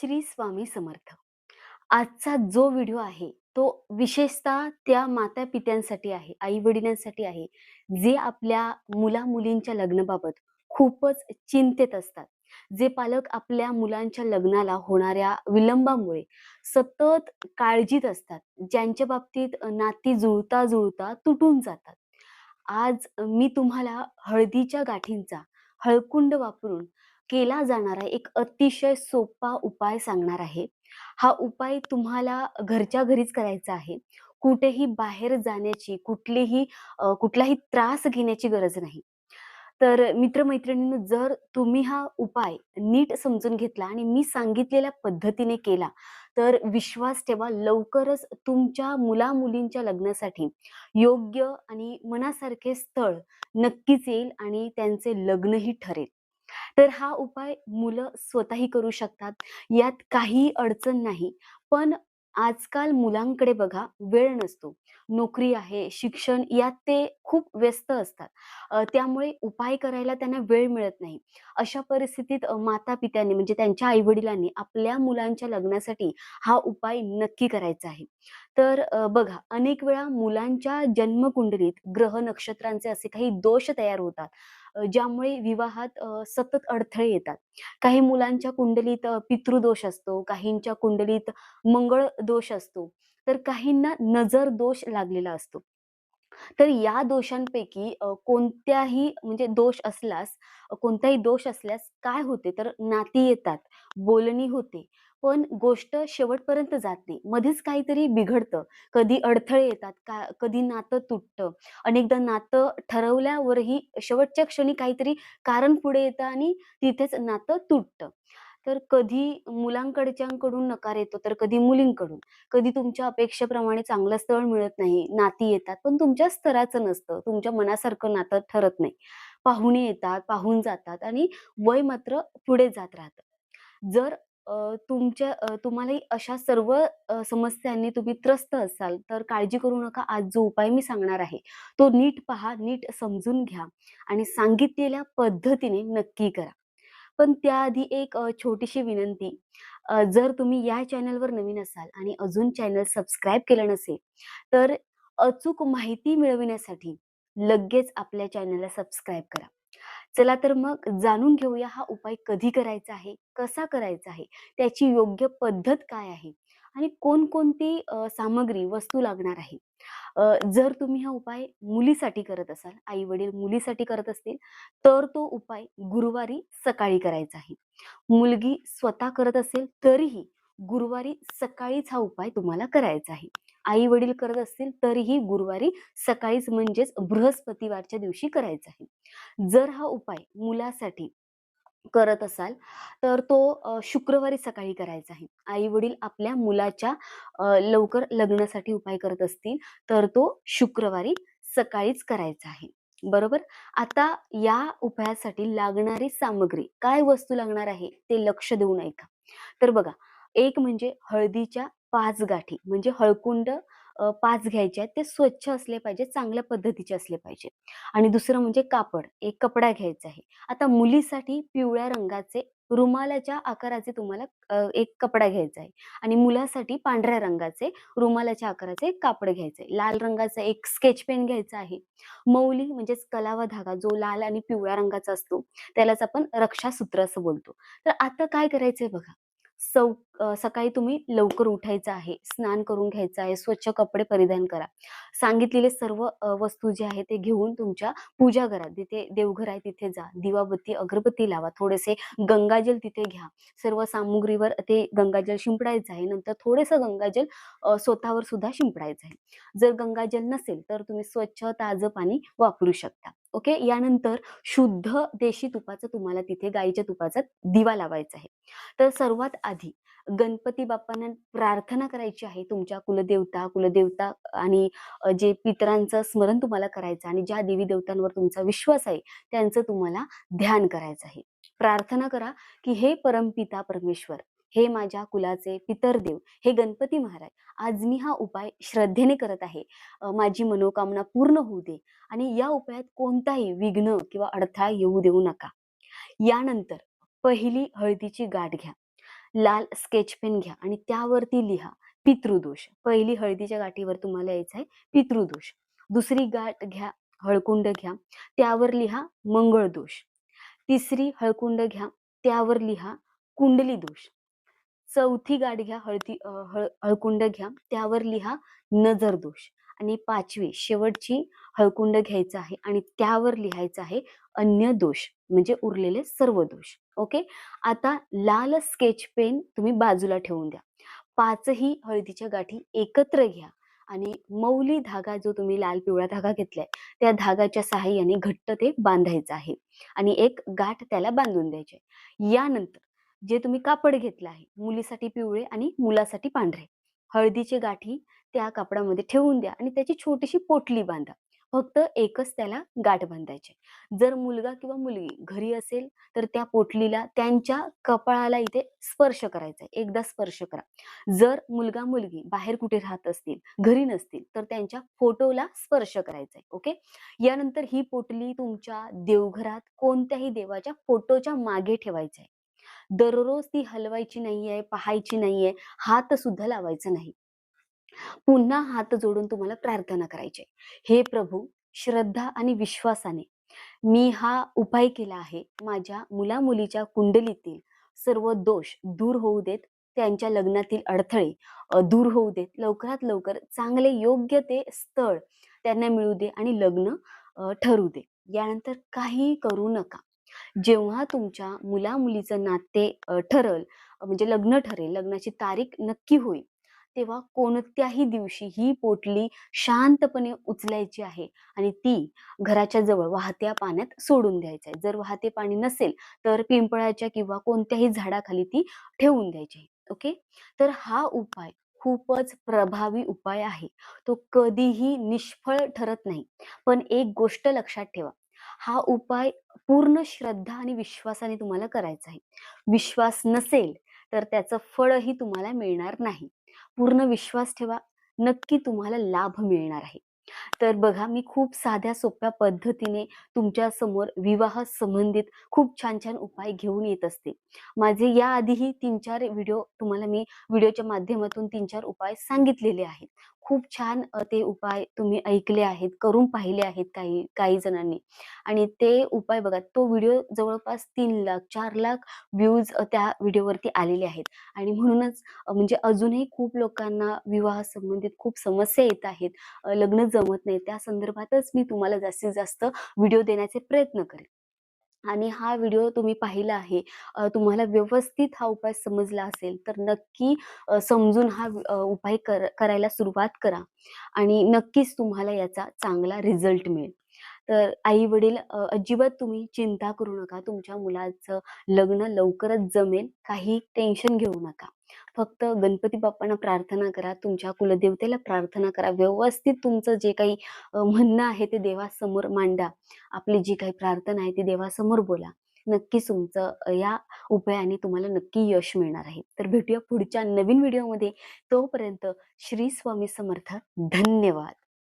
श्री स्वामी समर्थ. आजचा जो व्हिडिओ आहे, तो विशेषतः त्या माता-पित्यांसाठी आहे, आई-वडिलांसाठी आहे, जे आपल्या मुला-मुलींच्या लग्नाबाबत खूपच चिंतेत असतात. जे पालक आपल्या मुलांच्या लग्नाला होणाऱ्या विलंबामुळे सतत काळजीत असतात. ज्यांच्या बाबतीत नाती जुळता-जुळता तुटून जातात. आज मी तुम्हाला हळदीच्या गाठींचा हळकुंड वापरून केला जाणारा एक अतिशय सोपा उपाय सांगणार आहे. हा उपाय तुम्हाला घरच्या घरीच करायचा आहे. कुठेही बाहेर जाण्याची, कुठलीही कुठलाही त्रास घेण्याची गरज नाही. तर मित्रमैत्रिणींनो जर तुम्ही हा उपाय नीट समजून घेतला आणि मी सांगितलेल्या पद्धतीने केला, तर विश्वास ठेवा लवकरच तुमच्या मुला-मुलींच्या लग्नासाठी योग्य आणि मनासारखे स्थळ नक्कीच येईल आणि त्यांचे लग्नही ठरेल. तर हा उपाय मुलं स्वतःही करू शकतात. यात काही अडचण नाही. पण आजकाल मुलांकडे बघा वेळ नसतो. नोकरी आहे, शिक्षण यात ते खूप व्यस्त असतात. त्यामुळे उपाय करायला त्यांना वेळ मिळत नाही. अशा परिस्थितीत माता-पित्यांनी म्हणजे त्यांच्या आई-वडिलांनी आपल्या मुलांच्या लग्नासाठी हा उपाय नक्की करायचा आहे. तर बघा अनेक वेळा मुलांच्या जन्मकुंडलीत ग्रह नक्षत्रांचे असे काही दोष तयार होतात. ज्यामुळे विवाहात सतत अडथळे येतात. काही मुलांच्या कुंडलीत पितृदोष असतो, काहींच्या कुंडलीत मंगळ दोष असतो, तर काहींना नजर दोष लागलेला असतो. तर या दोषांपैकी कोणत्याही म्हणजे दोष असल्यास कोणताही दोष असल्यास काय होते तर नाती येतात, बोलणी होते, पण गोष्ट शेवटपर्यंत जात नाही. मध्येच काहीतरी बिघडतं. कधी अडथळे येतात, का कधी नातं तुटतं. अनेकदा नातं ठरवल्यावरही शेवटच्या क्षणी काहीतरी कारण पुढे येतं आणि तिथेच नातं तुटतं. तर कधी मुलांकडच्यांकडून नकार येतो, तर कधी मुलींकडून. कधी तुमच्या अपेक्षेप्रमाणे चांगलं स्थळ मिळत नाही, नाती येतात, पण तुमच्या स्तराचं नसतं, तुमच्या मनासारखं नातं ठरत नाही. पाहुणे येतात, पाहून जातात आणि वय मात्र पुढे जात राहतं. जर तुमच्या तुम्हालाही अशा सर्व समस्यांनी तुम्ही त्रस्त असाल, तर काळजी करू नका. आज जो उपाय मी सांगणार आहे, तो नीट पहा, नीट समजून घ्या आणि सांगितलेल्या पद्धतीने नक्की करा. पण त्याआधी एक छोटीशी विनंती. जर तुम्ही या चॅनलवर नवीन असाल आणि अजून चॅनल सबस्क्राईब केलं नसेल, तर अचूक माहिती मिळविण्यासाठी लगेच आपल्या चॅनलला सबस्क्राईब करा. चला तर मग जाणून घेऊया हा उपाय कधी करायचा आहे, कसा करायचा आहे, त्याची योग्य पद्धत काय आहे आणि कोणकोणती सामग्री, वस्तू लागणार आहे. जर तुम्ही हा उपाय मुलीसाठी करत असाल, आई-वडील मुलीसाठी करत असतील, तर तो उपाय गुरुवारी सकाळी करायचा आहे. मुलगी स्वतः करत असेल तरीही गुरुवारी सकाळीच हा उपाय तुम्हाला करायचा आहे. आई-वडील करत असतील तरीही गुरुवारी सकाळीच म्हणजेच बृहस्पतिवारच्या दिवशी करायचा आहे. जर हा उपाय मुलासाठी करत असाल, तर तो शुक्रवारी सकाळी करायचा आहे. आई-वडील आपल्या मुलाच्या लवकर लग्नासाठी उपाय करत असतील, तर तो शुक्रवारी सकाळीच करायचा आहे. बरोबर? आता या उपायासाठी लागणारी सामग्री, काय वस्तू लागणार आहे, ते लक्ष देऊन ऐका. तर बघा, एक म्हणजे हळदीच्या पाच गाठी म्हणजे हळकुंड पाच घ्यायचे आहेत. ते स्वच्छ असले पाहिजे, चांगल्या पद्धतीचे असले पाहिजे. आणि दुसरं म्हणजे कापड, एक कपडा घ्यायचा आहे. आता मुलीसाठी पिवळ्या रंगाचे रुमालाच्या आकाराचे तुम्हाला एक कपडा घ्यायचा आहे आणि मुलासाठी पांढऱ्या रंगाचे रुमालाच्या आकाराचे एक कापड घ्यायचं आहे. लाल रंगाचा एक स्केच पेन घ्यायचा आहे. मौली म्हणजेच कलावा धागा जो लाल आणि पिवळ्या रंगाचा असतो, त्यालाच आपण रक्षासूत्र असं बोलतो. तर आता काय करायचंय बघा. सौ सकाळी तुम्ही लवकर उठायचं आहे, स्नान करून घ्यायचं आहे, स्वच्छ कपडे परिधान करा. सांगितलेले सर्व वस्तू जे आहे ते घेऊन तुमच्या पूजा घरात जिथे देवघर आहे तिथे जा. दिवाबत्ती, अगरबत्ती लावा. थोडेसे गंगाजल तिथे घ्या. सर्व सामुग्रीवर ते गंगाजल शिंपडायचं आहे. नंतर थोडंसं गंगाजल स्वतःवर सुद्धा शिंपडायचं आहे. जर गंगाजल नसेल तर तुम्ही स्वच्छ ताजं पाणी वापरू शकता. ओके. यानंतर शुद्ध देशी तुपाचा तुम्हाला तिथे गाईच्या तुपाचा दिवा लावायचा आहे. तर सर्वात आधी गणपती बाप्पांना प्रार्थना करायची आहे. तुमच्या कुलदेवता, कुलदेवता आणि जे पितरांचं स्मरण तुम्हाला करायचं आणि ज्या देवी-देवतांवर तुमचा विश्वास आहे, त्यांचं तुम्हाला ध्यान करायचं आहे. प्रार्थना करा, की "हे परमपिता परमेश्वर, हे माझ्या कुलाचे पितरदेव, हे गणपती महाराज, आज मी हा उपाय श्रद्धेने करत आहे. माझी मनोकामना पूर्ण होऊ दे आणि या उपायात कोणताही विघ्न किंवा अडथळा येऊ देऊ नका." यानंतर पहिली हळदीची गाठ घ्या. लाल स्केच पेन घ्या आणि त्यावरती लिहा पितृदोष पहिली हळदीच्या गाठीवर तुम्हाला यायचं आहे पितृदोष दुसरी गाठ घ्या हळकुंड घ्या त्यावर लिहा मंगळ दोष तिसरी हळकुंड घ्या त्यावर लिहा कुंडली दोष चौथी गाठ घ्या हळदी हळ हळकुंड घ्या त्यावर लिहा नजर दोष. आणि पाचवी शेवटची हळकुंड घ्यायचं आहे आणि त्यावर लिहायचं आहे अन्य दोष म्हणजे उरलेले सर्व दोष. ओके? आता लाल स्केच पेन तुम्ही बाजूला ठेवून द्या. पाचही हळदीच्या गाठी एकत्र घ्या आणि मौली धागा जो तुम्ही लाल पिवळा धागा घेतलाय त्या धागाच्या सहाय्याने घट्ट ते बांधायचं आहे. आणि एक गाठ त्याला बांधून द्यायची आहे. यानंतर जे तुम्ही कापड घेतलं आहे मुलीसाठी पिवळे आणि मुलासाठी पांढरे. हळदीची गाठी त्या कापडामध्ये ठेवून द्या आणि त्याची छोटीशी पोटली बांधा. फक्त एकच त्याला गाठ बांधायची जर मुलगा किंवा मुलगी घरी असेल तर त्या पोटलीला त्यांच्या कपाळाला इथे स्पर्श करायचा आहे. एकदा स्पर्श करा. जर मुलगा मुलगी बाहेर कुठे राहत असतील घरी नसतील तर त्यांच्या फोटोला स्पर्श करायचा आहे. ओके? यानंतर ही पोटली तुमच्या देवघरात कोणत्याही देवाच्या फोटोच्या मागे ठेवायची आहे. दररोज ती हलवायची नाहीये पाहायची नाहीये हात सुद्धा लावायचा नाही. पुन्हा हात जोडून तुम्हाला प्रार्थना करायची हे प्रभू श्रद्धा आणि विश्वासाने मी हा उपाय केला आहे. माझ्या मुला मुलीच्या कुंडलीतील सर्व दोष दूर होऊ देत त्यांच्या लग्नातील अडथळे दूर होऊ देत लवकरात लवकर चांगले योग्य ते स्थळ त्यांना मिळू दे आणि लग्न ठरू दे. यानंतर काही करू नका. जेव्हा तुमच्या मुला मुलीचं नाते ठरल म्हणजे लग्न ठरेल लग्नाची तारीख नक्की होईल तेव्हा कोणत्याही दिवशी ही पोटली शांतपणे उचलायची आहे आणि ती घराच्या जवळ वाहत्या पाण्यात सोडून द्यायचं आहे. जर वाहते पाणी नसेल तर पिंपळाच्या किंवा कोणत्याही झाडाखाली ती ठेवून द्यायची आहे. ओके? तर हा उपाय खूपच प्रभावी उपाय आहे. तो कधीही निष्फळ ठरत नाही. पण एक गोष्ट लक्षात ठेवा. हा उपाय पूर्ण श्रद्धा आणि विश्वासाने तुम्हाला करायचा आहे. विश्वास नसेल तर त्याचं फळही तुम्हाला मिळणार नाही. पूर्ण विश्वास ठेवा. नक्की तुम्हाला लाभ मिळणार आहे. तर बघा मी खूप साध्या सोप्या पद्धतीने तुमच्यासमोर विवाह संबंधित खूप छान छान उपाय घेऊन येत असते. माझे याआधीही तीन चार व्हिडिओ तुम्हाला मी व्हिडिओच्या माध्यमातून तीन चार उपाय सांगितलेले आहेत. खूप छान ते उपाय तुम्ही ऐकले आहेत करून पाहिले आहेत काही काही जणांनी. आणि ते उपाय बघा तो व्हिडिओ जवळपास तीन लाख चार लाख व्ह्यूज त्या व्हिडिओवरती आलेले आहेत. आणि म्हणूनच म्हणजे अजूनही खूप लोकांना विवाह संबंधित खूप समस्या येत आहेत. लग्न जमत नाही. त्या संदर्भातच मी तुम्हाला जास्तीत जास्त व्हिडिओ देण्याचे प्रयत्न करेन. आणि हा व्हिडिओ तुम्ही पाहिला आहे तुम्हाला व्यवस्थित हा उपाय समजला असेल तर नक्की समजून हा उपाय कर करायला सुरुवात करा. आणि नक्कीच तुम्हाला याचा चांगला रिझल्ट मिळेल. तर आई वडील अजिबात तुम्ही चिंता करू नका. तुमच्या मुलाचं लग्न लवकरच जमेल. काही टेन्शन घेऊ नका. फक्त गणपती बाप्पांना प्रार्थना करा तुमच्या कुलदेवतेला प्रार्थना करा. व्यवस्थित तुमचं जे काही म्हणणं आहे ते देवासमोर मांडा. आपली जी काही प्रार्थना आहे ती देवासमोर बोला. नक्कीच तुमचं या उपायाने तुम्हाला नक्की यश मिळणार आहे. तर भेटूया पुढच्या नवीन व्हिडिओमध्ये. तोपर्यंत श्री स्वामी समर्थ. धन्यवाद.